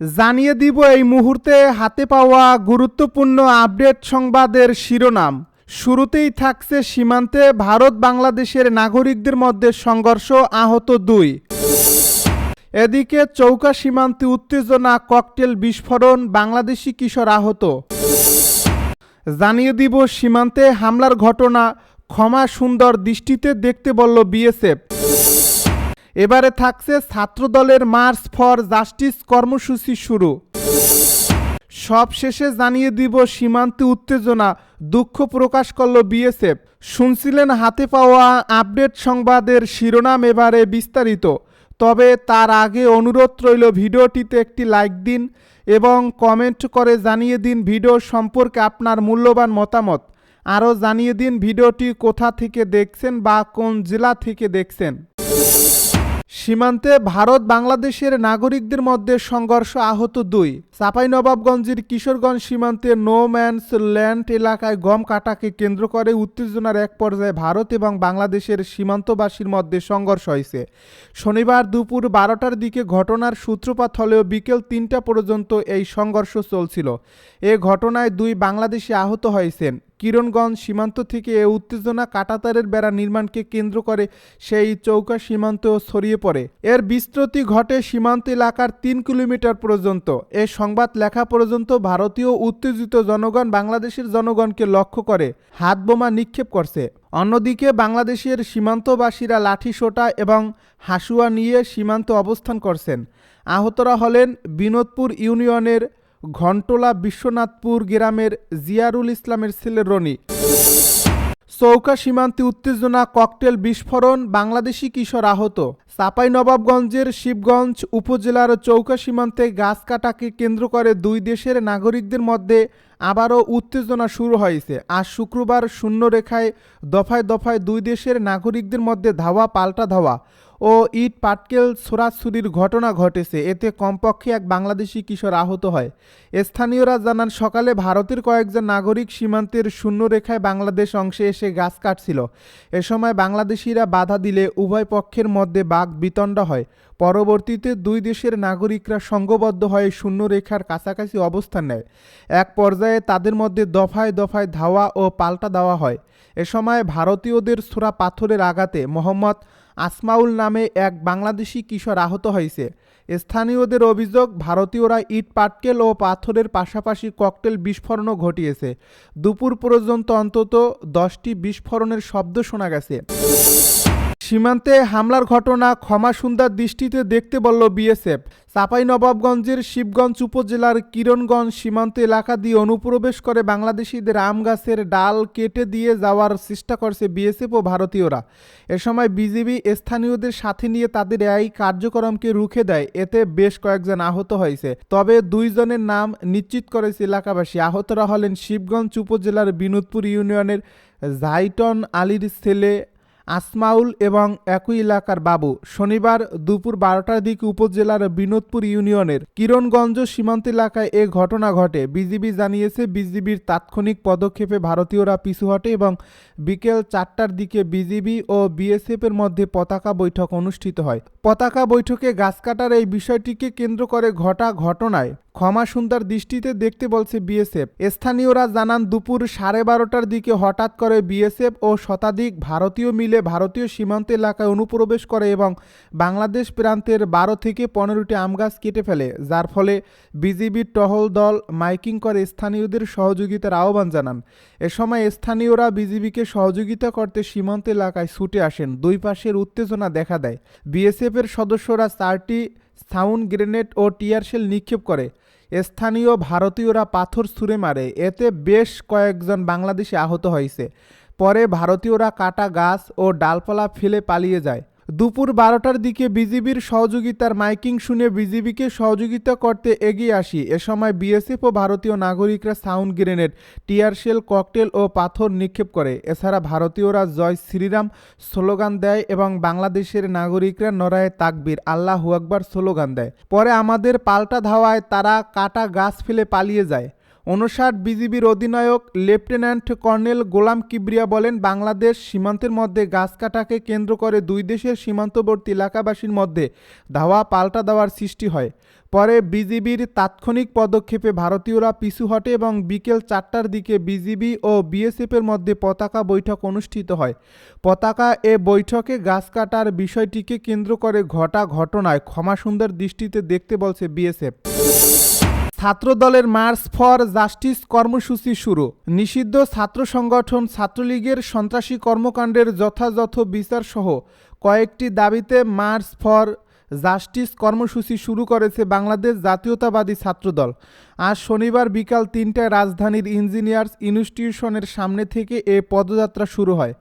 জানিয়ে দিব এই মুহূর্তে হাতে পাওয়া গুরুত্বপূর্ণ আপডেট সংবাদের শিরোনাম। শুরুতেই থাকছে সীমান্তে ভারত বাংলাদেশের নাগরিকদের মধ্যে সংঘর্ষ আহত দুই। এদিকে চৌকা সীমান্তে উত্তেজনা, ককটেল বিস্ফোরণ, বাংলাদেশি কিশোর আহত। জানিয়ে দিব সীমান্তে হামলার ঘটনা, ক্ষমা সুন্দর দৃষ্টিতে দেখতে বলল বিএসএফ। এবারে থাকছে ছাত্রদলের মার্চ ফর জাস্টিস কর্মসূচি শুরু। সব শেষে জানিয়ে দিব সীমান্তে উত্তেজনা, দুঃখ প্রকাশ করল বিএসএফ। শুনছিলেন হাতে পাওয়া আপডেট সংবাদের শিরোনাম এবারে বিস্তারিত। তবে তার আগে অনুরোধ রইল ভিডিওটিতে একটি লাইক দিন এবং কমেন্ট করে জানিয়ে দিন ভিডিও সম্পর্কে আপনার মূল্যবান মতামত। আরও জানিয়ে দিন ভিডিওটি কোথা থেকে দেখছেন বা কোন জেলা থেকে দেখছেন। সীমান্তে ভারত বাংলাদেশের নাগরিকদের মধ্যে সংঘর্ষ আহত দুই। চাঁপাইনবাবগঞ্জের কিশোরগঞ্জ সীমান্তে নো ম্যানস ল্যান্ড এলাকায় গম কাটাকে কেন্দ্র করে উত্তেজনার এক পর্যায়ে ভারত এবং বাংলাদেশের সীমান্তবাসীর মধ্যে সংঘর্ষ হয়েছে। শনিবার দুপুর বারোটার দিকে ঘটনার সূত্রপাত হলেও বিকেল তিনটা পর্যন্ত এই সংঘর্ষ চলছিল। এ ঘটনায় দুই বাংলাদেশি আহত হয়েছেন। কিরণগঞ্জ সীমান্ত থেকে এ উত্তেজনা কাটাতারের বেড়া নির্মাণকে কেন্দ্র করে সেই চৌকা সীমান্তেও ছড়িয়ে পড়ে। এর বিস্তৃতি ঘটে সীমান্ত এলাকার তিন কিলোমিটার পর্যন্ত। এ সংবাদ লেখা পর্যন্ত ভারতীয় উত্তেজিত জনগণ বাংলাদেশের জনগণকে লক্ষ্য করে। হাত বোমা নিক্ষেপ করছে। অন্যদিকে বাংলাদেশের সীমান্তবাসীরা লাঠি সোটা এবং হাসুয়া নিয়ে সীমান্তে অবস্থান করছেন। আহতরা হলেন বিনোদপুর ইউনিয়নের ঘন্টলা বিশ্বনাথপুর গ্রামের জিয়ারুল ইসলামের ছেলে রনি। চৌকা সীমান্তে উত্তেজনা, ককটেল বিস্ফোরণ, বাংলাদেশি কিশোর আহত। চাঁপাইনবাবগঞ্জের শিবগঞ্জ উপজেলার চৌকা সীমান্তে গাছ কাটাকে কেন্দ্র করে দুই দেশের নাগরিকদের মধ্যে আবারও উত্তেজনা শুরু হয়েছে। আজ শুক্রবার শূন্য রেখায় দফায় দফায় দুই দেশের নাগরিকদের মধ্যে ধাওয়া, পাল্টা ধাওয়া। ও ইট পাটকেল ছোড়াছুরির ঘটনা ঘটেছে। এতে কমপক্ষে এক বাংলাদেশি কিশোর আহত হয়। স্থানীয়রা জানান, সকালে ভারতের কয়েকজন নাগরিক সীমান্তের শূন্য রেখায় বাংলাদেশ অংশে এসে গাছ কাটছিল। এ সময় বাংলাদেশিরা বাধা দিলে উভয় পক্ষের মধ্যে বাঘ বিতণ্ডা হয়। পরবর্তীতে দুই দেশের নাগরিকরা সংঘবদ্ধ হয়ে শূন্য রেখার কাছাকাছি অবস্থান নেয়। এক পর্যায়ে তাদের মধ্যে দফায় দফায় ধাওয়া ও পাল্টা দেওয়া হয়। এ সময় ভারতীয়দের ছোড়া পাথরের আঘাতে মোহাম্মদ আসমাউল নামে এক বাংলাদেশি কিশোর আহত হয়েছে। স্থানীয়দের অভিযোগ, ভারতীয়রা ইট পাটকেল ও পাথরের পাশাপাশি ককটেল বিস্ফোরণও ঘটিয়েছে। দুপুর পর্যন্ত অন্তত দশটি বিস্ফোরণের শব্দ শোনা গেছে। সীমান্তে হামলার ঘটনা ক্ষমা সুন্দর দৃষ্টিতে দেখতে বলল বিএসএফ। চাঁপাইনবাবগঞ্জের শিবগঞ্জ উপজেলার কিরণগঞ্জ সীমান্ত এলাকা দিয়ে অনুপ্রবেশ করে বাংলাদেশিদের আম গাছের ডাল কেটে দিয়ে যাওয়ার চেষ্টা করছে বিএসএফ ও ভারতীয়রা। এ সময় বিজিবি স্থানীয়দের সাথে নিয়ে তাদের এই কার্যক্রমকে রুখে দেয়। এতে বেশ কয়েকজন আহত হয়েছে। তবে দুইজনের নাম নিশ্চিত করেছে এলাকাবাসী। আহতরা হলেন শিবগঞ্জ উপজেলার বিনোদপুর ইউনিয়নের জাইটন আলীর ছেলে আসমাউল এবং একই এলাকার বাবু। শনিবার দুপুর বারোটার দিকে উপজেলার বিনোদপুর ইউনিয়নের কিরণগঞ্জ সীমান্ত এলাকায় এ ঘটনা ঘটে। বিজিবি জানিয়েছে, বিজিবির তাৎক্ষণিক পদক্ষেপে ভারতীয়রা পিছু হটে এবং বিকেল চারটার দিকে বিজিবি ও বিএসএফ এর মধ্যে পতাকা বৈঠক অনুষ্ঠিত হয়। পতাকা বৈঠকে গাছ কাটার এই বিষয়টিকে কেন্দ্র করে ঘটা ঘটনায় ক্ষমা সুন্দর দৃষ্টিতে দেখতে বলছে বিএসএফ। স্থানীয়রা জানান, দুপুর সাড়ে বারোটার দিকে হঠাৎ করে বিএসএফ ও শতাধিক ভারতীয় মিলে ভারতীয় সীমান্ত এলাকায় অনুপ্রবেশ করে এবং বাংলাদেশ প্রান্তের বারো থেকে পনেরোটি আম গাছ কেটে ফেলে। যার ফলে বিজিবির টহল দল মাইকিং করে স্থানীয়দের সহযোগিতার আহ্বান জানান। এ সময় স্থানীয়রা বিজিবিকে সহযোগিতা করতে সীমান্ত এলাকায় ছুটে আসেন। দুই পাশের উত্তেজনা দেখা দেয়। বিএসএফের সদস্যরা চারটি সাউন্ড গ্রেনেড ও টিয়ারশেল নিক্ষেপ করে। স্থানীয় ভারতীয়রা পাথর ছুঁড়ে মারে। এতে বেশ কয়েকজন বাংলাদেশি আহত হয়েছে। পরে ভারতীয়রা কাটা গাছ ও ডালপালা ফেলে পালিয়ে যায়। দুপুর বারোটার দিকে বিজিবির সহযোগিতার মাইকিং শুনে বিজিবিকে সহযোগিতা করতে এগিয়ে আসি। এ সময় বিএসএফ ও ভারতীয় নাগরিকরা sound grenade tear shell cocktail ও পাথর নিক্ষেপ করে। এছাড়া ভারতীয়রা জয় শ্রীরাম স্লোগান দেয় এবং বাংলাদেশের নাগরিকরা নরায়ে তাকবির, আল্লাহ আকবার স্লোগান দেয়। পরে আমাদের পাল্টা ধাওয়ায় তারা কাটা গাছ ফেলে পালিয়ে যায়। উনষাট বিজিবির অধিনায়ক লেফটেন্যান্ট কর্নেল গোলাম কিবরিয়া বলেন, বাংলাদেশ সীমান্তের মধ্যে গাছ কাটাকে কেন্দ্র করে দুই দেশের সীমান্তবর্তী এলাকাবাসীর মধ্যে ধাওয়া পাল্টা দেওয়ার সৃষ্টি হয়। পরে বিজিবির তাৎক্ষণিক পদক্ষেপে ভারতীয়রা পিছু হটে এবং বিকেল চারটার দিকে বিজিবি ও বিএসএফের মধ্যে পতাকা বৈঠক অনুষ্ঠিত হয়। পতাকা এ বৈঠকে গাছ কাটার বিষয়টিকে কেন্দ্র করে ঘটা ঘটনায় ক্ষমাসুন্দর দৃষ্টিতে দেখতে বলছে বিএসএফ। ছাত্রদলের মার্চ ফর জাস্টিস কর্মসূচি শুরু। নিষিদ্ধ ছাত্র সংগঠন ছাত্রলীগের সন্ত্রাসী কর্মকাণ্ডের যথাযথ বিচার সহ কয়েকটি দাবিতে মার্চ ফর জাস্টিস কর্মসূচি শুরু করেছে বাংলাদেশ জাতীয়তাবাদী ছাত্রদল। আজ শনিবার বিকাল তিনটায় রাজধানীর ইঞ্জিনিয়ার্স ইনস্টিটিউশনের সামনে থেকে এ পদযাত্রা শুরু হয়।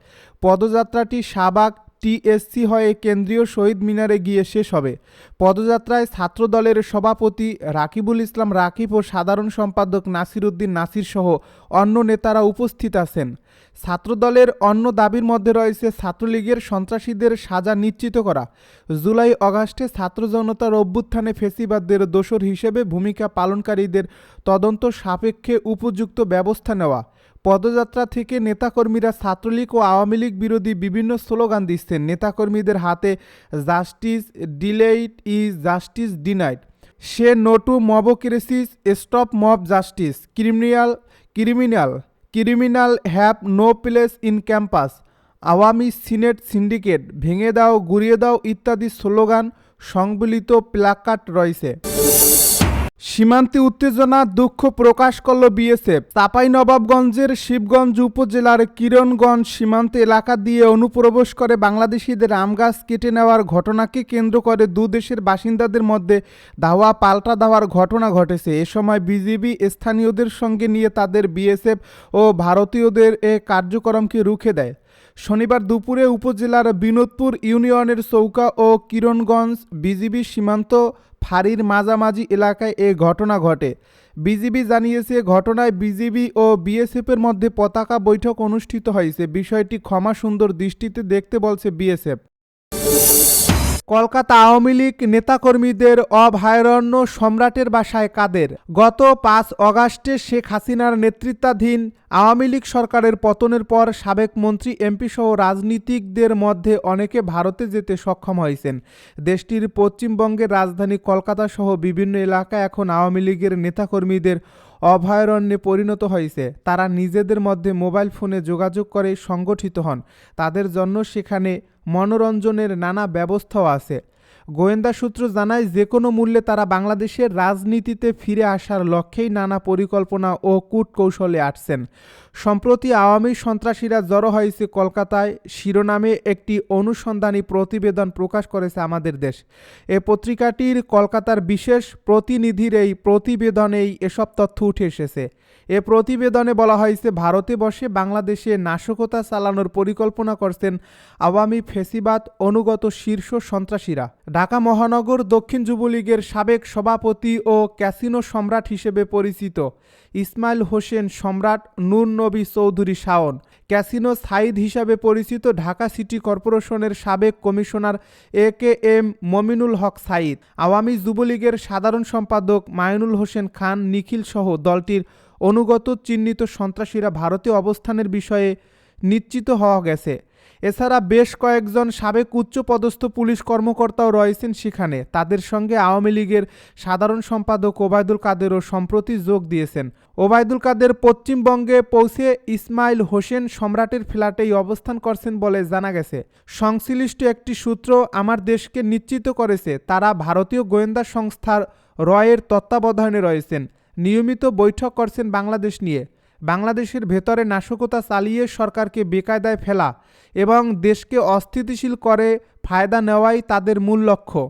পদযাত্রাটি শাহবাগ টিএসসি হয়ে কেন্দ্রীয় শহীদ মিনারে গিয়ে শেষ হবে। পদযাত্রায় ছাত্রদলের সভাপতি রাকিবুল ইসলাম রাকিব ও সাধারণ সম্পাদক নাসির উদ্দিন নাসির সহ অন্য নেতারা উপস্থিত আছেন। ছাত্রদলের অন্য দাবির মধ্যে রয়েছে ছাত্রলীগের সন্ত্রাসীদের সাজা নিশ্চিত করা। জুলাই অগাস্টে ছাত্র জনতার অভ্যুত্থানে ফেসিবাদদের দোসর হিসেবে ভূমিকা পালনকারীদের তদন্ত সাপেক্ষে উপযুক্ত ব্যবস্থা নেওয়া। পদযাত্রা থেকে নেতাকর্মীরা ছাত্রলীগ ও আওয়ামী লীগ বিরোধী বিভিন্ন স্লোগান দিচ্ছেন। নেতাকর্মীদের হাতে justice delayed is justice denied say no to mobocracies, stop mob justice criminal criminal criminal have no place in campus Awami senate syndicate, ভেঙে দাও, গুড়িয়ে দাও ইত্যাদি স্লোগান সংবলিত প্লাকার্ড রয়েছে। সীমান্তে উত্তেজনা, দুঃখ প্রকাশ করল বিএসএফ। চাঁপাইনবাবগঞ্জের শিবগঞ্জ উপজেলার কিরণগঞ্জ সীমান্ত এলাকা দিয়ে অনুপ্রবেশ করে বাংলাদেশিদের আম গাছ কেটে নেওয়ার ঘটনাকে কেন্দ্র করে দেশের বাসিন্দাদের মধ্যে ধাওয়া, পাল্টা দেওয়ার ঘটনা ঘটেছে। এ সময় বিজিবি স্থানীয়দের সঙ্গে নিয়ে তাদের বিএসএফ ও ভারতীয়দের এ কার্যক্রমকে রুখে দেয়। শনিবার দুপুরে উপজেলার বিনোদপুর ইউনিয়নের চৌকা ও কিরণগঞ্জ বিজিবি সীমান্ত ফাঁড়ির মাঝামাঝি এলাকায় এ ঘটনা ঘটে। বিজিবি জানিয়েছে, ঘটনায় বিজিবি ও বিএসএফের মধ্যে পতাকা বৈঠক অনুষ্ঠিত হয়েছে। বিষয়টি ক্ষমা সুন্দর দৃষ্টিতে দেখতে বলছে বিএসএফ। কলকাতা আওয়ামী লীগ নেতাকর্মীদের অভয়ারণ্য সম্রাটের বাসায় কাদের। গত পাঁচ অগাস্টে শেখ হাসিনার নেতৃত্বাধীন আওয়ামী লীগ সরকারের পতনের পর সাবেক মন্ত্রী এমপি সহ রাজনীতিকদের মধ্যে অনেকে ভারতে যেতে সক্ষম হয়েছেন। দেশটির পশ্চিমবঙ্গের রাজধানী কলকাতা সহ বিভিন্ন এলাকায় এখন আওয়ামী লীগের নেতাকর্মীদের অভয়ারণ্যে পরিণত হয়েছে। তারা নিজেদের মধ্যে মোবাইল ফোনে যোগাযোগ করে সংগঠিত হন। তাদের জন্য সেখানে মনোরঞ্জনের নানা ব্যবস্থাও আছে। গোয়েন্দা সূত্র জানায় যে কোনো মূল্যে তারা বাংলাদেশের রাজনীতিতে ফিরে আসার লক্ষ্যেই নানা পরিকল্পনা ও কূটকৌশলে আটছেন সম্প্রতি আওয়ামী সন্ত্রাসীরা জড়ো হয়েছে কলকাতায়। শিরোনামে একটি অনুসন্ধানী প্রতিবেদন প্রকাশ করেছে আমাদের দেশ। এ পত্রিকাটির কলকাতার বিশেষ প্রতিনিধির এই প্রতিবেদনেই এসব তথ্য উঠে এসেছে। এ প্রতিবেদনে বলা হয়েছে, ভারতে বসে বাংলাদেশে নাশকতা চালানোর পরিকল্পনা করছেন আওয়ামী ফেসিবাদ অনুগত শীর্ষ সন্ত্রাসীরা। ঢাকা মহানগর দক্ষিণ যুবলীগের সাবেক সভাপতি ও ক্যাসিনো সম্রাট হিসেবে পরিচিত ইসমাইল হোসেন সম্রাট নূর নবী চৌধুরী শাওন। ক্যাসিনো সাইদ হিসাবে পরিচিত ঢাকা সিটি কর্পোরেশনের সাবেক commissioner A K M Mominul Haque Sayeed Awami যুবলীগের সাধারণ সম্পাদক মায়নুল হোসেন খান নিখিল সহ দলটির অনুগত চিহ্নিত সন্ত্রাসীরা ভারতে অবস্থানের বিষয়ে নিশ্চিত হওয়া গেছে। এছাড়া বেশ কয়েকজন সাবেক উচ্চপদস্থ পুলিশ কর্মকর্তাও রয়েছেন সেখানে। তাদের সঙ্গে আওয়ামী লীগের সাধারণ সম্পাদক ওবায়দুল কাদেরও সম্প্রতি যোগ দিয়েছেন। ওবায়দুল কাদের পশ্চিমবঙ্গে পৌঁছে ইসমাইল হোসেন সম্রাটের ফ্ল্যাটেই অবস্থান করছেন বলে জানা গেছে। সংশ্লিষ্ট একটি সূত্র আমার দেশকে নিশ্চিত করেছে, তারা ভারতীয় গোয়েন্দা সংস্থার রয়ের তত্ত্বাবধানে রয়েছেন। নিয়মিত বৈঠক করছেন বাংলাদেশ নিয়ে। বাংলাদেশের ভেতরে নাশকতা চালিয়ে সরকারকে বেকায়দায় ফেলা এবং দেশকে অস্থিতিশীল করে ফায়দা নেওয়াই তাদের মূল লক্ষ্য।